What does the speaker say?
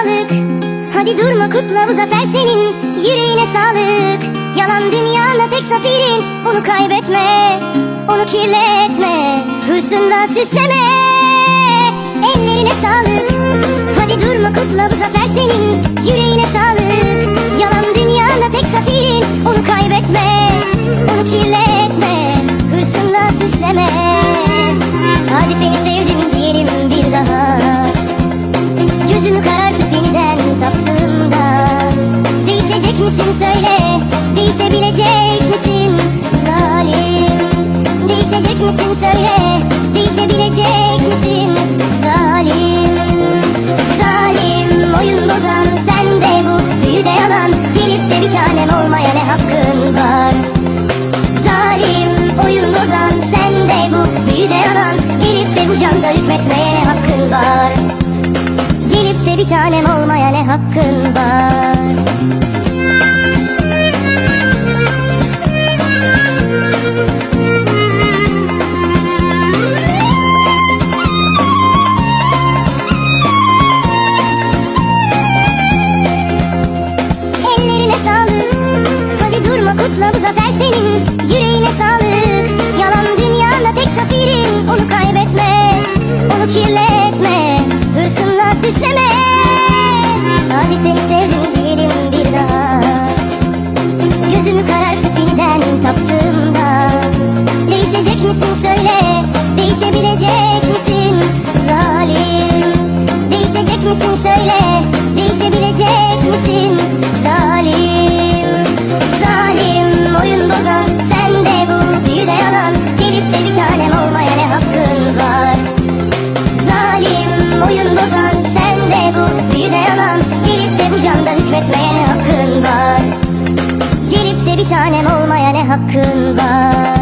sağlık. Hadi durma kutla bu zafer senin. Yüreğine sağlık. Yalan dünyanda tek zaferin Onu kaybetme. Onu kirletme. Hırsında süsleme. Ellerine sağlık. Hadi durma kutla bu zafer senin misin söyle Değişebilecek misin? Zalim Zalim oyun bozan sen de bu büyüde yalan. Gelip de bir tanem olmaya ne hakkın var? Zalim oyun bozan sen de bu büyüde yalan. Gelip de bu canda hükmetmeye ne hakkın var? Gelip de bir tanem olmaya ne hakkın var senin Yüreğine sağlık. Yalan dünyanda tek zaferin Onu kaybetme Onu kirletme Hırsınla süsleme. Hadi seni sevdim diyelim bir daha. Gözümü karartıp yeniden taptığımda Değişecek misin söyle Değişebilecek misin zalim? Değişecek misin söyle Canda hükmetmeye hakkın var? Gelip de bir tanem olmaya ne hakkın var